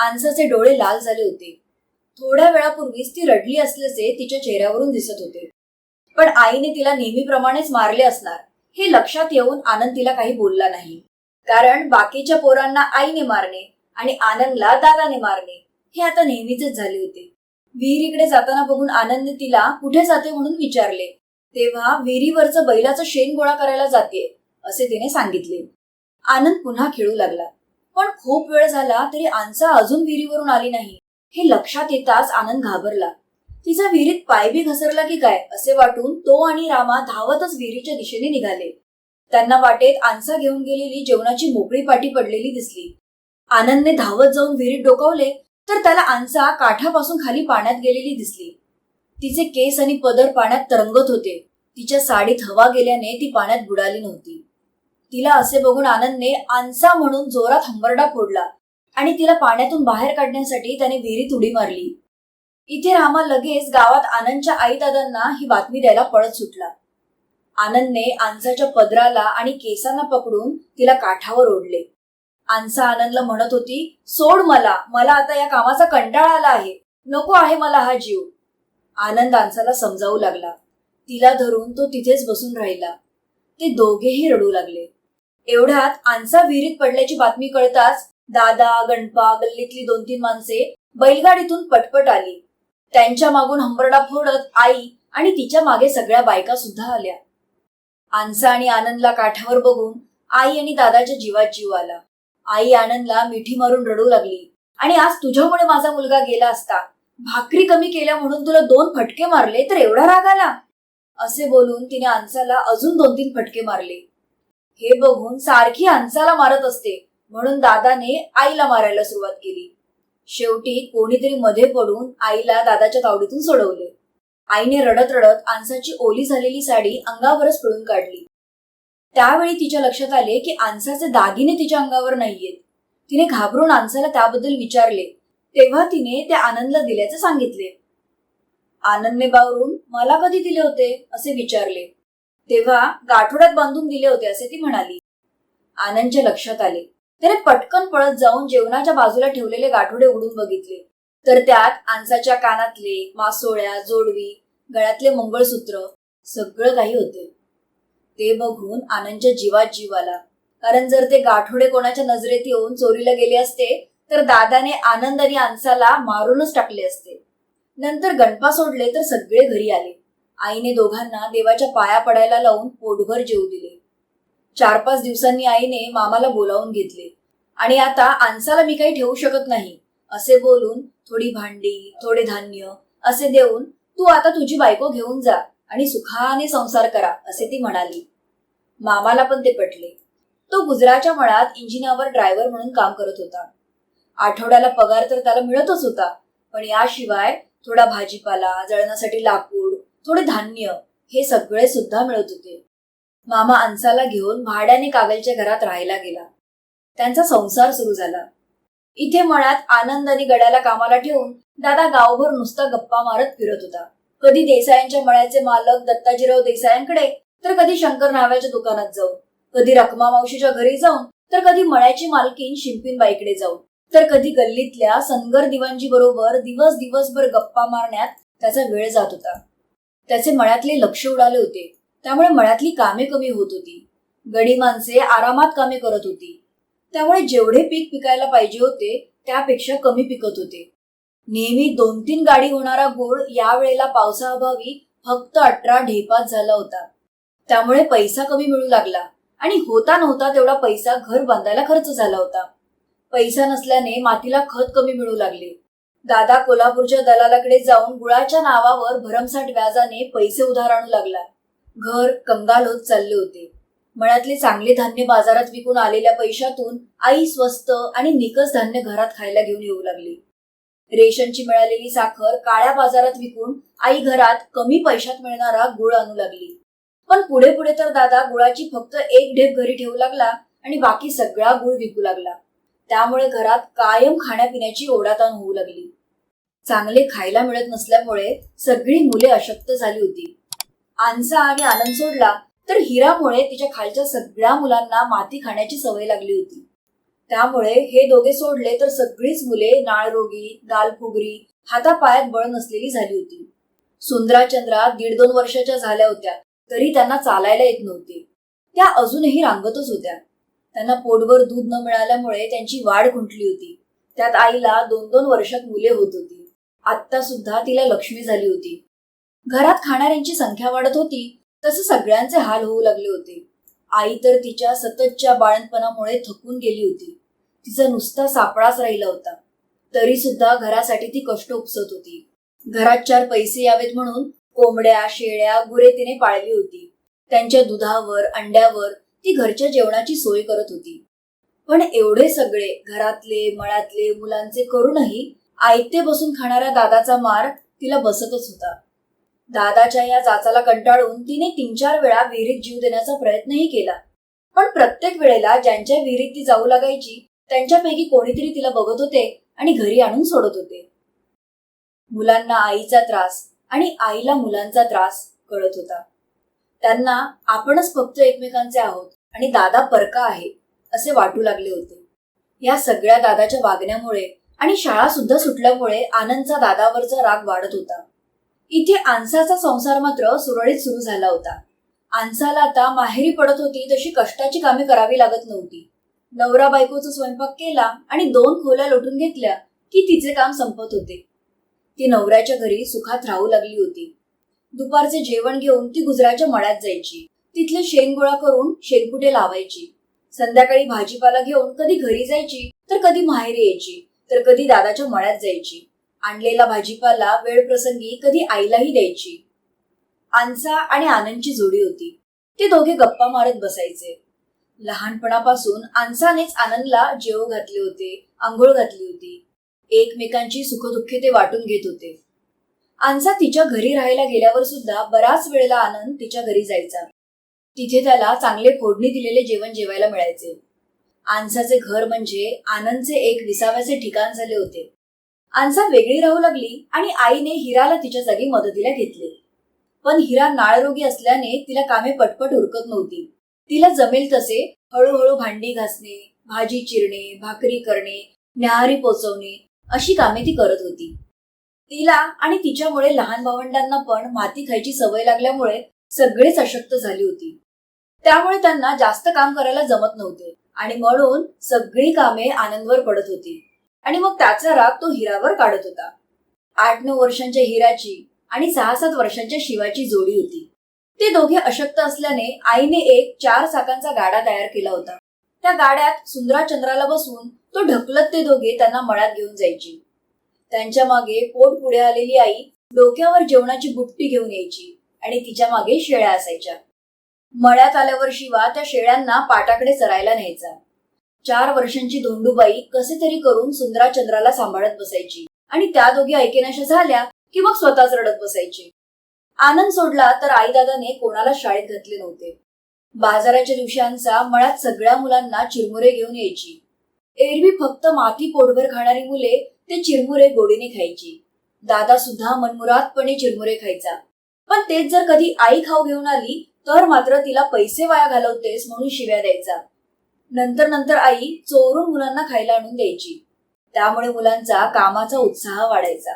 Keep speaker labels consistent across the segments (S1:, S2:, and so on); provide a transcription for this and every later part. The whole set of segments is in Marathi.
S1: आन्साचे डोळे लाल झाले होते. थोड्या वेळापूर्वीच ती रडली असल्याचे तिच्या चेहऱ्यावरून दिसत होते. पण आईने तिला नेहमीप्रमाणेच मारले असणार हे लक्षात येऊन आनंद तिला काही बोलला नाही. कारण बाकीच्या पोरांना आईने मारणे आणि आनंदला दादाने मारणे हे आता नेहमीचेच झाले होते. विहिरीकडे जाताना बघून आनंदने तिला कुठे जाते म्हणून विचारले. तेव्हा विहिरीवरचं बैलाचं शेण गोळा करायला जाते असे तिने सांगितले. आनंद पुन्हा खेळू लागला. पण खूप वेळ झाला तरी आंसा अजून विहिरीवरून आली नाही. हे लक्षात येताच आनंद घाबरला. तिचा विहिरीत पाय बी घसरला की काय असे वाटून तो आणि रामा धावतच विहिरीच्या दिशेने निघाले. त्यांना वाटेत आंसा घेऊन गेलेली जेवणाची मोकळी पाटी पडलेली दिसली. आनंदने धावत जाऊन विहिरीत डोकावले तर त्याला आंसा काठापासून खाली पाण्यात गेलेली दिसली. तिचे केस आणि पदर पाण्यात तरंगत होते. तिच्या साडीत हवा गेल्याने ती पाण्यात बुडाली नव्हती. तिला असे बघून आनंदने आनसा म्हणून जोरात हंबरडा फोडला आणि तिला पाण्यातून बाहेर काढण्यासाठी त्याने विहिरीत उडी मारली. इथे रामा लगेच गावात आनंदच्या आईदादांना ही बातमी द्यायला पळत सुटला. आनंदने आनसाच्या पदराला आणि केसांना पकडून तिला काठावर ओढले. आन्सा आनंदला म्हणत होती सोड मला मला आता या कामाचा कंटाळा आला आहे. नको आहे मला हा जीव. आनंद आनसाला समजावू लागला. तिला धरून तो तिथेच बसून राहिला. ते दोघेही रडू लागले. एवढ्यात आंसा विहिरीत पडल्याची बातमी कळताच दादा गणपा गल्लीतली दोन तीन माणसे बैलगाडीतून पटपट आली. त्यांच्या मागून हंबरडा फोडत आई आणि तिच्यामागे सगळ्या बायका सुद्धा आल्या. आन्सा आणि आनंदला काठावर बघून आई आणि दादाच्या जीवात जीव आला. आई आनंदला मिठी मारून रडू लागली. आणि आज तुझ्यामुळे माझा मुलगा गेला असता. भाकरी कमी केल्या म्हणून तुला दोन फटके मारले तर एवढा राग आला. असे बोलून तिने आनसाला अजून दोन तीन फटके मारले. हे बघून सारखी हंसाला मारत असते म्हणून दादाने आईला मारायला सुरुवात केली. शेवटी कोणीतरी मध्ये पडून आईला दादाच्या तावडीतून सोडवले. आईने रडत रडत आनसाची ओली झालेली साडी अंगावरच पिळून काढली. त्यावेळी तिच्या लक्षात आले की आनसाचे दागिने तिच्या अंगावर नाहीयेत. तिने घाबरून आनसाला त्याबद्दल विचारले. तेव्हा तिने ते आनंदला दिल्याचे सांगितले. आनंदने बावरून मला कधी दिले होते? असे विचारले. तेव्हा गाठोड्यात बांधून दिले होते असे ती म्हणाली. आनंदच्या लक्षात आले. त्याने पटकन पळत जाऊन जेवणाच्या बाजूला ठेवलेले गाठोडे उडून बघितले. तर त्यात आनसाच्या कानातले मासोळ्या जोडवी गळ्यातले मंगळसूत्र सगळं काही होते. ते बघून आनंदच्या जीवात जीव आला. कारण जर ते गाठोडे कोणाच्या नजरेत येऊन चोरीला गेले असते तर दादाने आनंद आणि आनसाला मारूनच टाकले असते. नंतर गणपा सोडले तर सगळे घरी आले. आईने दोघांना देवाच्या पाया पडायला लावून पोटभर जेव दिले. चार पाच दिवसांनी आईने मामाला बोलावून घेतले. आणि आता आन्साला मी काही ठेवू शकत नाही असे बोलून थोडी भांडी थोडे धान्य असे देऊन तू आता तुझी बायको घेऊन जा आणि सुखाने संसार करा असे ती म्हणाली. मामाला पण ते पटले. तो गुजराच्या मळात इंजिनावर ड्रायव्हर म्हणून काम करत होता. आठवड्याला पगार तर त्याला मिळतच होता पण याशिवाय थोडा भाजीपाला जळण्यासाठी लाकूड थोडे धान्य हे सगळे सुद्धा मिळत होते. मामा अन्साला घेऊन भाड्याने कागलच्या घरात राहायला गेला. त्यांचा संसार सुरू झाला. इथे मळ्यात आनंद आणि गड्याला कामाला ठेवून दादा गावभर नुसता गप्पा मारत फिरत होता. कधी देसायांच्या मळ्याचे मालक दत्ताजीराव देसायांकडे तर कधी शंकर नाव्याच्या दुकानात जाऊन. कधी रखमा मावशीच्या घरी जाऊन तर कधी मळ्याची मालकीन शिंपीनबाईकडे जाऊन. तर कधी गल्लीतल्या सनगर दिवांजी बरोबर दिवस दिवसभर गप्पा मारण्यात त्याचा वेळ जात होता. त्याचे मळ्यातले लक्ष उडाले होते. त्यामुळे मळ्यातली कामे कमी होत होती. गडी माणसे आरामात कामे करत होती. त्यामुळे जेवढे पीक पिकायला पाहिजे होते त्यापेक्षा कमी पिकत होते. नेहमी दोन तीन गाडी होणारा गोळ यावेळेला पावसाअभावी फक्त अठरा ढेपात झाला होता. त्यामुळे पैसा कमी मिळू लागला आणि होता नव्हता तेवढा पैसा घर बांधायला खर्च झाला होता. पैसा नसल्याने मातीला खत कमी मिळू लागले. दादा कोल्हापूरच्या दलालाकडे जाऊन गुळाच्या नावावर भरमसाठ व्याजाने पैसे उधार आणू लागला. घर कंगाल होत चालले होते. मळ्यातले चांगले धान्य बाजारात विकून आलेल्या पैशातून आई स्वस्त आणि निकस धान्य घरात खायला घेऊन येऊ लागली. रेशनची मिळालेली साखर काळ्या बाजारात विकून आई घरात कमी पैशात मिळणारा गुळ आणू लागली. पण पुढे पुढे तर दादा गुळाची फक्त एक ढेप घरी ठेवू लागला आणि बाकी सगळा गुळ विकू लागला. त्यामुळे घरात कायम खाण्यापिण्याची ओढाताण होऊ लागली. चांगले खायला मिळत नसल्यामुळे सगळी मुले अशक्त झाली होती. आनसा आणि आनंद सोडला तर हिरामुळे तिच्या खालच्या सगळ्या मुलांना माती खाण्याची सवय लागली होती. त्यामुळे हे दोघे सोडले तर सगळीच मुले नाळरोगी गालफुगरी हातापायात बळ नसलेली झाली होती. सुंदरा चंद्रा दीड दोन वर्षाच्या झाल्या होत्या तरी त्यांना चालायला येत नव्हते. त्या अजूनही रांगतच होत्या. त्यांना पोटभर दूध न मिळाल्यामुळे त्यांची वाढ खुंटली होती. त्यात आईला दोन दोन वर्षात मुले होत होती. आत्ता सुद्धा तिला लक्ष्मी झाली होती. घरात खाणाऱ्यांची संख्या वाढत होती तसं सगळ्यांचे हाल होऊ लागले होते. आई तर तिच्या सततच्या बाळणपणामुळे थकून गेली होती. तिचा नुसता सापळाच राहिला होता. तरी सुद्धा घरासाठी ती कष्ट उपसत होती. घरात चार पैसे यावेत म्हणून कोंबड्या शेळ्या गुरे तिने पाळली होती. त्यांच्या दुधावर अंड्यावर ती घरच्या जेवणाची सोय करत होती. पण एवढे सगळे घरातले मळ्यातले मुलांचे करूनही आयते बसून खाणाऱ्या दादाचा मार तिला बसतच होता. दादाच्या या जाचाला कंटाळून तिने तीन चार वेळा विहिरीत जीव देण्याचा प्रयत्नही केला. पण प्रत्येक वेळेला ज्यांच्या विहिरीत ती जाऊ लागायची त्यांच्यापैकी कोणीतरी तिला बघत होते आणि घरी आणून सोडत होते. मुलांना आईचा त्रास आणि आईला मुलांचा त्रास कळत होता. त्यांना आपणच फक्त एकमेकांचे आहोत आणि दादा परका आहे असे वाटू लागले होते. या सगळ्या दादाच्या वागण्यामुळे आणि शाळा सुद्धा सुटल्यामुळे आनंदचा दादावरचा राग वाढत होता. इथे आनसाचा संसार मात्र सुरळीत सुरू झाला होता. आन्साला आता माहेरी पडत होती तशी कष्टाची कामे करावी लागत नव्हती. नवरा बायकोचा स्वयंपाक केला आणि दोन खोल्या लोटून घेतल्या की तिचे काम संपत होते. ती नवऱ्याच्या घरी सुखात राहू लागली होती. दुपारचे जेवण घेऊन ती गुजराच्या मळ्यात जायची. तिथले शेण गोळा करून शेणकुटे लावायची. संध्याकाळी भाजीपाला घेऊन कधी घरी जायची तर कधी माहेरी यायची तर कधी दादाच्या मळ्यात जायची. आणलेला भाजीपाला वेळ प्रसंगी कधी आईलाही द्यायची. आनसा आणि आनंदची जोडी होती. ते दोघे गप्पा मारत बसायचे. लहानपणापासून आनसानेच आनंदला जेव घातले होते आंघोळ घातली होती. एकमेकांची सुखदुःखे ते वाटून घेत होते. आनसा तिच्या घरी राहायला गेल्यावर सुद्धा बराच वेळेला आनंद तिच्या घरी जायचा. तिथे त्याला चांगले फोडणी दिलेले जेवण जेवायला मिळायचे. आनसाचे घर म्हणजे आनंदचे एक विसाव्याचे ठिकाण झाले होते. आनसा वेगळी राहू लागली आणि आईने हिराला तिच्या जागी मदतीला घेतले. पण हिरा नाळरोगी असल्याने तिला कामे पटपट उरकत नव्हती. तिला जमेल तसे हळूहळू भांडी घासणे भाजी चिरणे भाकरी करणे न्याहारी पोचवणे अशी कामे ती करत होती. तिला आणि तिच्यामुळे लहान भावंडांना पण माती खायची सवय लागल्यामुळे सगळीच अशक्त झाली होती. त्यामुळे त्यांना जास्त काम करायला जमत नव्हते आणि म्हणून सगळी कामे आनंदवर पडत होती. आणि मग त्याचा राग तो हिरावर काढत होता. आठ नऊ वर्षांच्या हिराची आणि सहा सात वर्षांच्या शिवाची जोडी होती. ते दोघे अशक्त असल्याने आईने एक चार चाकांचा गाडा तयार केला होता. त्या गाड्यात सुंदरा चंद्राला बसून तो ढकलत ते दोघे त्यांना मळ्यात घेऊन जायची. त्यांच्या मागे पोट पुढे आलेली आई डोक्यावर जेवणाची बुट्टी घेऊन यायची आणि तिच्यामागे शेळ्या असायच्या. मळ्यात आल्यावर शिवा त्या शेळ्यांना पाटाकडे चरायला न्यायचा. चार वर्षांची धोंडूबाई कसे तरी करून सुंदरा चंद्राला सांभाळत बसायची आणि त्या दोघी ऐकेनाशा झाल्या की मग स्वतःच रडत बसायचे. आनंद सोडला तर आईदादाने कोणाला शाळेत घातले नव्हते. बाजाराच्या दिवशांचा मळ्यात सगळ्या मुलांना चिरमुरे घेऊन यायची. एरवी फक्त माती पोटभर खाणारी मुले ते चिरमुरे गोडीने खायची. दादा सुद्धा मनमुरादपणे चिरमुरे खायचा. पण तेच जर कधी आई खाऊ घेऊन आली तर मात्र तिला पैसे वाया घालवतेस म्हणून शिव्या द्यायचा. नंतर नंतर आई चोरून मुलांना खायला आणून द्यायची. त्यामुळे मुलांचा कामाचा उत्साह वाढायचा.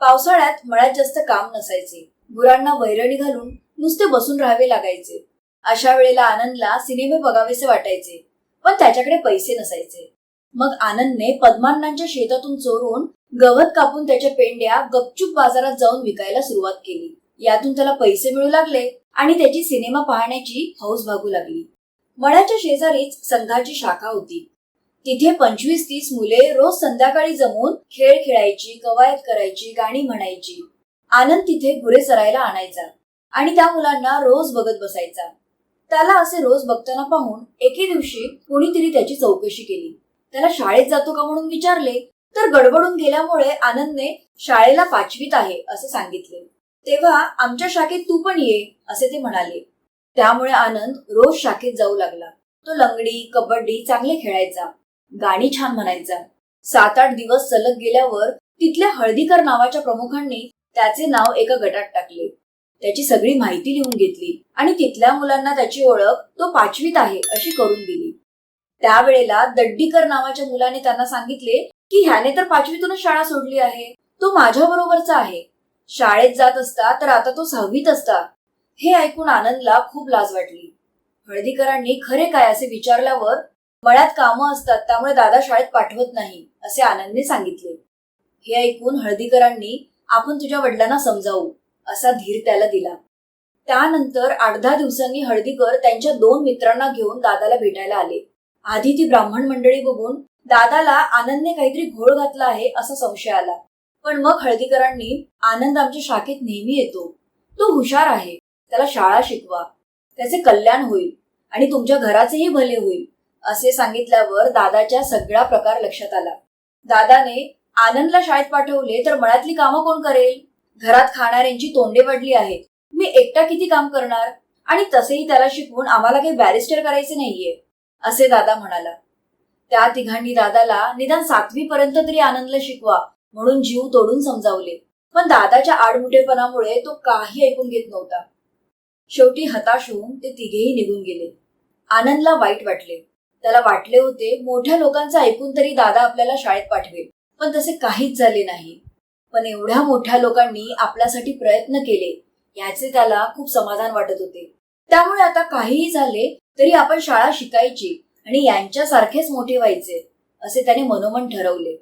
S1: पावसाळ्यात मळ्यात जास्त काम नसायचे. गुरांना वैरणी घालून नुसते बसून राहावे लागायचे. अशा वेळेला आनंदला सिनेमे बघावेसे वाटायचे. पण त्याच्याकडे पैसे नसायचे. मग आनंदने पद्मांनांच्या शेतातून चोरून गवत कापून त्याच्या पेंड्या गपचूप बाजारात जाऊन विकायला सुरुवात केली. यातून त्याला पैसे मिळू लागले आणि त्याची सिनेमा पाहण्याची हौस भागू लागली. मळ्याच्या शेजारीच संघाची शाखा होती. तिथे पंचवीस तीस मुले रोज संध्याकाळी जमून खेळ खेळायची कवायत करायची गाणी म्हणायची. आनंद तिथे गुरे चरायला आणायचा आणि त्या मुलांना रोज बघत बसायचा. त्याला असे रोज बघताना पाहून एके दिवशी कोणीतरी त्याची चौकशी केली. त्याला शाळेत जातो का म्हणून विचारले तर गडबडून गेल्यामुळे आनंदने शाळेला पाचवीत आहे असे सांगितले. तेव्हा आमच्या शाखेत तू पण ये असे ते म्हणाले. त्यामुळे आनंद रोज शाखेत जाऊ लागला. तो लंगडी कबड्डी चांगले खेळायचा. गाणी छान म्हणायचा. सात आठ दिवस सलग गेल्यावर तिथल्या हळदीकर नावाच्या प्रमुखांनी त्याचे नाव एका गटात टाकले. त्याची सगळी माहिती लिहून घेतली आणि तिथल्या मुलांना त्याची ओळख तो पाचवीत आहे अशी करून दिली. त्यावेळेला दड्डीकर नावाच्या मुलाने त्यांना सांगितले की ह्याने तर पाचवीतूनच शाळा सोडली आहे. तो माझ्या बरोबरचा आहे. शाळेत जात असता तर आता तो सहावीत असता. हे ऐकून आनंदला खूप लाज वाटली. हळदीकरांनी खरे काय असे विचारल्यावर मळ्यात कामं असतात त्यामुळे दादा शाळेत पाठवत नाही असे आनंदने सांगितले. हे ऐकून हळदीकरांनी आपण तुझ्या वडिलांना समजावू असा धीर त्याला दिला. त्यानंतर आठ दहा दिवसांनी हळदीकर त्यांच्या दोन मित्रांना घेऊन दादाला भेटायला आले. आधी ती ब्राह्मण मंडळी बघून दादाला आनंदने काहीतरी घोळ घातला आहे असा संशय आला. पण मग हळदीकरांनी आनंद आमच्या शाखेत नेहमी येतो. तो हुशार आहे. त्याला शाळा शिकवा. त्याचे कल्याण होईल आणि तुमच्या घराचेही भले होईल असे सांगितल्यावर दादाच्या सगळा प्रकार लक्षात आला. दादाने आनंदला शाळेत पाठवले तर मळ्यातली कामं कोण करेल? घरात खाणाऱ्यांची तोंडे पडली आहेत. मी एकटा किती काम करणार? आणि तसेही त्याला शिकवून आम्हाला काही बॅरिस्टर करायचे नाहीये. असे दादा म्हणाला. त्या तिघांनी दादाला निदान सातवी पर्यंत तरी आनंदला शिकवा म्हणून जीव तोडून समजावले. पण दादाच्या आडमुठेपणामुळे तो काही ऐकून घेत नव्हता. शेवटी हताश होऊन ते तिघेही निघून गेले. आनंदला वाईट वाटले. त्याला वाटले होते मोठ्या लोकांचं ऐकून तरी दादा आपल्याला शाळेत पाठवेल पण तसे काहीच झाले नाही. पण एवढ्या मोठ्या लोकांनी आपल्यासाठी प्रयत्न केले याचे त्याला खूप समाधान वाटत होते. त्यामुळे आता काहीही झाले तरी आपण शाळा शिकायची आणि यांच्यासारखेच मोठे व्हायचे असे त्याने मनोमन ठरवले.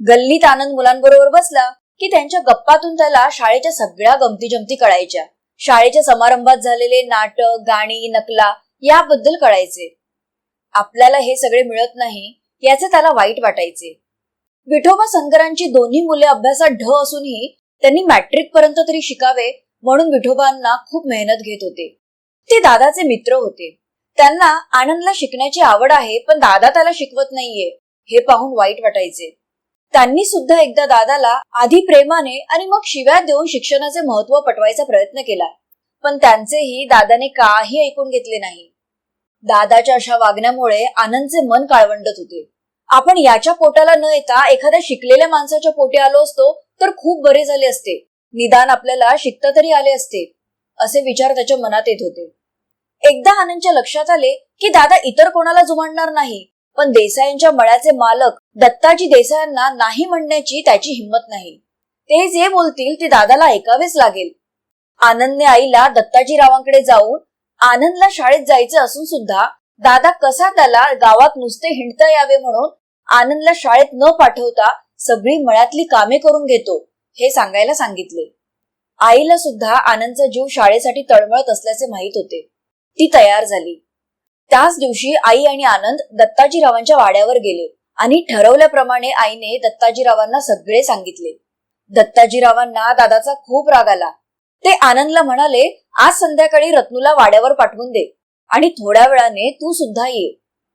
S1: गल्लीत आनंद मुलांबरोबर बसला की त्यांच्या गप्पातून त्याला शाळेच्या सगळ्या गमती जमती कळायच्या. शाळेच्या समारंभात झालेले नाटक गाणी नकला याबद्दल कळायचे. आपल्याला हे सगळे मिळत नाही याचे त्याला वाईट वाटायचे. विठोबा शंकरांची दोन्ही मुले अभ्यासात ढ असूनही त्यांनी मॅट्रिक पर्यंत तरी शिकावे म्हणून विठोबांना खूप मेहनत घेत होते. ते दादाचे मित्र होते. त्यांना आनंदला शिकण्याची आवड आहे पण दादा त्याला शिकवत नाहीये हे पाहून वाईट वाटायचे. त्यांनी सुद्धा एकदा दादाला आधी प्रेमाने आणि मग शिव्या देऊन शिक्षणाचे महत्त्व पटवायचा प्रयत्न केला पण त्यांचेही दादाने काही ऐकून घेतले नाही. दादाच्या अशा वागण्यामुळे आनंदचे मन काळवंडत होते. आपण याच्या पोटाला न येता एखाद्या शिकलेल्या माणसाच्या पोटी आलो असतो तर खूप बरे झाले असते. निदान आपल्याला शिकता तरी आले असते. असे विचार त्याच्या मनात येत होते. एकदा आनंदच्या लक्षात आले की दादा इतर कोणाला जुमानणार नाही पण देसायांच्या मळ्याचे मालक दत्ताजी देसायांना नाही म्हणण्याची त्याची हिंमत नाही. ते जे बोलतील ते दादाला ऐकावेच लागेल. आनंदने आईला दत्ताजीरावांकडे जाऊन आनंदला शाळेत जायचं असून सुद्धा दादा कसा त्याला गावात नुसते हिंडता यावे म्हणून आनंदला शाळेत न पाठवता सगळी मळ्यातली कामे करून घेतो हे सांगायला सांगितले. आईला सुद्धा आनंदचा जीव शाळेसाठी तळमळत असल्याचे माहीत होते. ती तयार झाली. त्याच दिवशी आई आणि आनंद दत्ताजीरावांच्या वाड्यावर गेले आणि ठरवल्याप्रमाणे आईने दत्ताजीरावांना सगळे सांगितले. दत्ताजीरावांना दादाचा खूप राग आला. ते आनंदला म्हणाले आज संध्याकाळी रत्नूला वाड्यावर पाठवून दे आणि थोड्या वेळाने तू सुद्धा ये.